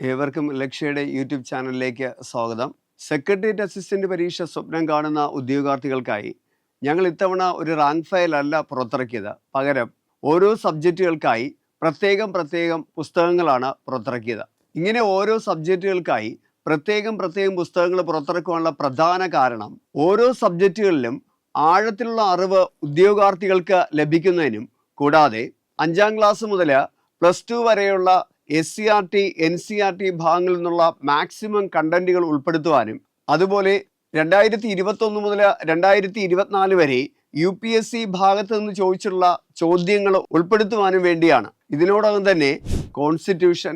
ഏവർക്കും ലക്ഷ്യയുടെ യൂട്യൂബ് ചാനലിലേക്ക് സ്വാഗതം. സെക്രട്ടേറിയറ്റ് അസിസ്റ്റന്റ് പരീക്ഷ സ്വപ്നം കാണുന്ന ഉദ്യോഗാർത്ഥികൾക്കായി ഞങ്ങൾ ഇത്തവണ ഒരു റാങ്ക് ഫയൽ അല്ല പുറത്തിറക്കിയത്. പകരം ഓരോ സബ്ജക്റ്റുകൾക്കായി പ്രത്യേകം പ്രത്യേകം പുസ്തകങ്ങളാണ് പുറത്തിറക്കിയത്. ഇങ്ങനെ ഓരോ സബ്ജക്റ്റുകൾക്കായി പ്രത്യേകം പ്രത്യേകം പുസ്തകങ്ങൾ പുറത്തിറക്കുവാനുള്ള പ്രധാന കാരണം ഓരോ സബ്ജക്റ്റുകളിലും ആഴത്തിലുള്ള അറിവ് ഉദ്യോഗാർത്ഥികൾക്ക് ലഭിക്കുന്നതിനും കൂടാതെ അഞ്ചാം ക്ലാസ് മുതൽ പ്ലസ് ടു വരെയുള്ള S C R T N C R T ഭാഗങ്ങളിൽ നിന്നുള്ള മാക്സിമം കണ്ടന്റുകൾ ഉൾപ്പെടുത്തുവാനും അതുപോലെ രണ്ടായിരത്തി ഇരുപത്തൊന്ന് മുതൽ രണ്ടായിരത്തി ഇരുപത്തിനാല് വരെ യു പി എസ് സി ഭാഗത്ത് നിന്ന് ചോദിച്ചിട്ടുള്ള ചോദ്യങ്ങൾ ഉൾപ്പെടുത്തുവാനും വേണ്ടിയാണ്. ഇതിനോടകം തന്നെ constitution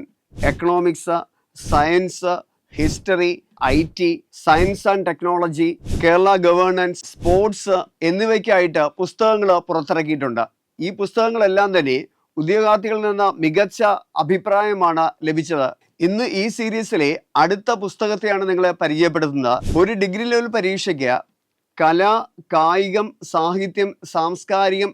economics science history I T science and technology Kerala governance sports എന്നിവയ്ക്കായിട്ട് പുസ്തകങ്ങൾ പുറത്തിറക്കിയിട്ടുണ്ട്. ഈ പുസ്തകങ്ങളെല്ലാം തന്നെ ഉദ്യോഗാർത്ഥികളിൽ നിന്ന് മികച്ച അഭിപ്രായമാണ് ലഭിച്ചത്. ഇന്ന് ഈ സീരീസിലെ അടുത്ത പുസ്തകത്തെയാണ് നിങ്ങളെ പരിചയപ്പെടുത്തുന്നത്. ഒരു ഡിഗ്രി ലെവൽ പരീക്ഷയ്ക്ക് കല കായികം സാഹിത്യം സാംസ്കാരികം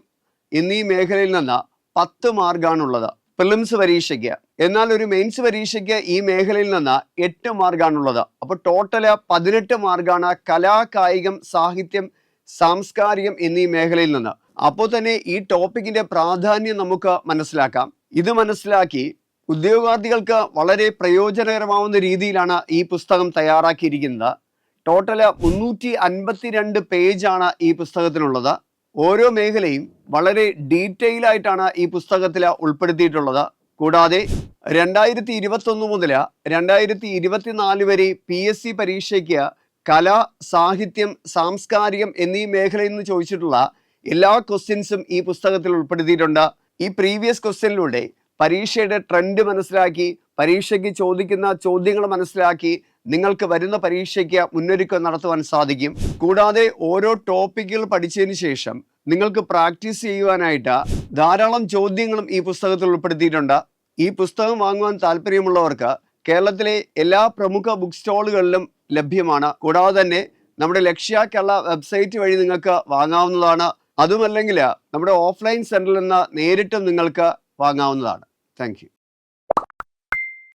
എന്നീ മേഖലയിൽ നിന്ന് പത്ത് മാർഗാണുള്ളത്. പ്രിലിംസ് പരീക്ഷയ്ക്ക്. എന്നാൽ ഒരു മെയിൻസ് പരീക്ഷയ്ക്ക് ഈ മേഖലയിൽ നിന്ന് എട്ട് മാർഗാണുള്ളത്. അപ്പോൾ ടോട്ടൽ പതിനെട്ട് മാർഗാണ് കലാ കായികം സാഹിത്യം സാംസ്കാരികം എന്നീ മേഖലയിൽ നിന്ന്. അപ്പോൾ തന്നെ ഈ ടോപ്പിക്കിന്റെ പ്രാധാന്യം നമുക്ക് മനസ്സിലാക്കാം. ഇത് മനസ്സിലാക്കി ഉദ്യോഗാർത്ഥികൾക്ക് വളരെ പ്രയോജനകരമാവുന്ന രീതിയിലാണ് ഈ പുസ്തകം തയ്യാറാക്കിയിരിക്കുന്നത്. ടോട്ടൽ മുന്നൂറ്റി അൻപത്തിരണ്ട് പേജാണ് ഈ പുസ്തകത്തിനുള്ളത് ഓരോ മേഖലയും വളരെ ഡീറ്റെയിൽ ആയിട്ടാണ് ഈ പുസ്തകത്തിൽ ഉൾപ്പെടുത്തിയിട്ടുള്ളത്. കൂടാതെ രണ്ടായിരത്തി ഇരുപത്തൊന്ന് മുതൽ രണ്ടായിരത്തി ഇരുപത്തിനാല് വരെ പി എസ് സി പരീക്ഷയ്ക്ക് കല സാഹിത്യം സാംസ്കാരികം എന്നീ മേഖലയിൽ നിന്ന് ചോദിച്ചിട്ടുള്ള എല്ലാ ക്വസ്റ്റ്യൻസും ഈ പുസ്തകത്തിൽ ഉൾപ്പെടുത്തിയിട്ടുണ്ട്. ഈ പ്രീവിയസ് ക്വസ്റ്റ്യനിലൂടെ പരീക്ഷയുടെ ട്രെൻഡ് മനസ്സിലാക്കി പരീക്ഷയ്ക്ക് ചോദിക്കുന്ന ചോദ്യങ്ങൾ മനസ്സിലാക്കി നിങ്ങൾക്ക് വരുന്ന പരീക്ഷയ്ക്ക് മുന്നൊരുക്കം നടത്തുവാൻ സാധിക്കും. കൂടാതെ ഓരോ ടോപ്പിക്കുകൾ പഠിച്ചതിന് ശേഷം നിങ്ങൾക്ക് പ്രാക്ടീസ് ചെയ്യുവാനായിട്ട് ധാരാളം ചോദ്യങ്ങളും ഈ പുസ്തകത്തിൽ ഉൾപ്പെടുത്തിയിട്ടുണ്ട്. ഈ പുസ്തകം വാങ്ങുവാൻ താല്പര്യമുള്ളവർക്ക് കേരളത്തിലെ എല്ലാ പ്രമുഖ ബുക്ക് സ്റ്റോളുകളിലും ലഭ്യമാണ്. കൂടാതെ തന്നെ നമ്മുടെ ലക്ഷ്യ കേരള വെബ്സൈറ്റ് വഴി നിങ്ങൾക്ക് വാങ്ങാവുന്നതാണ്. അതുമല്ലെങ്കിൽ നമ്മുടെ ഓഫ്ലൈൻ സെന്ററിൽ നിന്ന് നേരിട്ടും നിങ്ങൾക്ക് വാങ്ങാവുന്നതാണ്. താങ്ക്